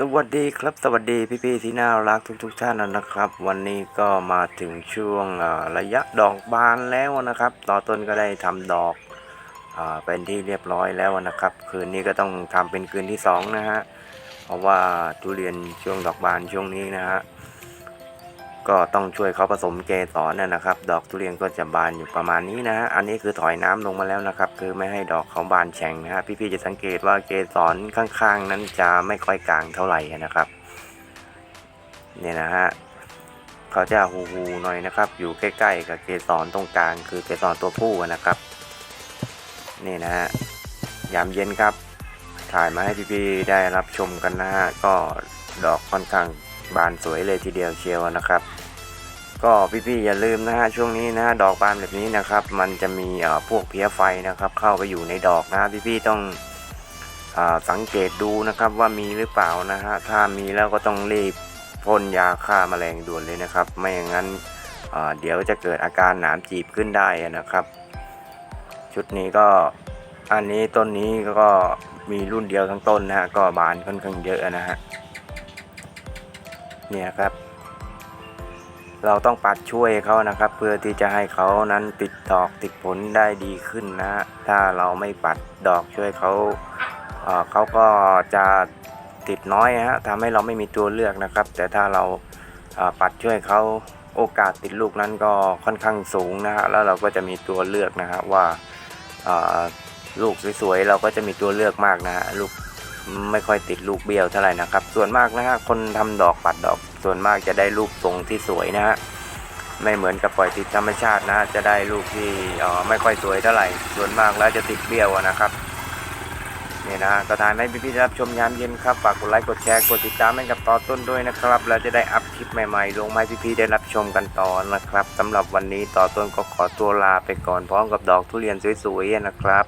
สวัสดีครับสวัสดีพี่ๆที่น่ารักทุกๆท่านนะครับ วันนี้ก็มาถึงช่วงระยะดอกบานแล้วนะครับ ต่อต้นก็ได้ทำดอกอเป็นที่เรียบร้อยแล้วนะครับ คืนนี้ก็ต้องทำเป็นคืนที่สองนะฮะเพราะว่าทุเรียนช่วงดอกบานช่วงนี้นะฮะ ก็ต้องช่วยเขาผสมเกสรนะนะครับ ดอกทุเรียนก็จะบานอยู่ประมาณนี้นะฮะอันนี้คือถอยน้ำลงมาแล้วนะครับ คือไม่ให้ดอกเขาบานแฉ่งนะฮะพี่ๆจะสังเกตว่าเกสรข้างๆ นั้นจะไม่ค่อยกลางเท่าไหร่นะครับ เนี่ยนะฮะเขาจะหูหูๆหน่อยนะครับ อยู่ใกล้ๆ กับเกสรตรงกลางคือเกสรตัวผู้นะครับ นี่นะฮะยามเย็นครับ ถ่ายมาให้พี่ๆได้รับชมกันนะฮะก็ดอกค่อนข้าง บานสวยเลยทีเดียวเชียวนะครับ ก็พี่ๆอย่าลืมนะฮะช่วงนี้นะฮะดอกบานแบบนี้นะครับ มันจะมีพวกเพี้ยไฟนะครับ เข้าไปอยู่ในดอกนะพี่ๆต้องอสังเกตดูนะครับว่ามีหรือเปล่านะฮะถ้ามีแล้วก็ต้องรีบพ่นยาฆ่าแมลงด่วนเลยนะครับ ไม่อย่างนั้นเดี๋ยวจะเกิดอาการหนามจีบขึ้นได้นะครับ ชุดนี้ก็อันนี้ต้นนี้ก็มีรุ่นเดียวทั้งต้นนะฮะก็บานค่อนข้างเยอะนะฮะ เนี่ยครับ เราต้องปัดช่วยเขานะครับ เพื่อที่จะให้เขานั้นติดดอกติดผลได้ดีขึ้นนะถ้าเราไม่ปัดดอกช่วยเขาเเขาก็จะติดน้อยฮะทำให้เราไม่มีตัวเลือกนะครับ แต่ถ้าเราเอ่อปัดช่วยเขาโอกาสติดลูกนั้นก็ค่อนข้างสูงนะฮะแล้วเราก็จะมีตัวเลือกนะฮะว่าลูกสวยๆเราก็จะมีตัวเลือกมากนะฮะลูก ไม่ค่อยติดลูกเบี้ยวเท่าไหร่นะครับ ส่วนมากนะฮะคนทำดอกปัดดอก ส่วนมากจะได้รูปทรงที่สวยนะฮะไม่เหมือนกับปล่อยติดธรรมชาตินะจะได้รูปที่อ่อไม่ค่อยสวยเท่าไหร่ ส่วนมากแล้วจะติดเบี้ยวนะครับนี่นะก็ทานให้พี่ๆรับชมยามเย็นครับฝากกดไลค์กดแชร์กดติดตามให้กับต่อต้นด้วยนะครับแล้วจะได้อัพคลิปใหม่ๆ ลงมาให้พี่ๆได้รับชมกันต่อนะครับสำหรับวันนี้ต่อต้นก็ขอตัวลาไปก่อนพร้อมกับดอกทุเรียนสวยๆนะครับ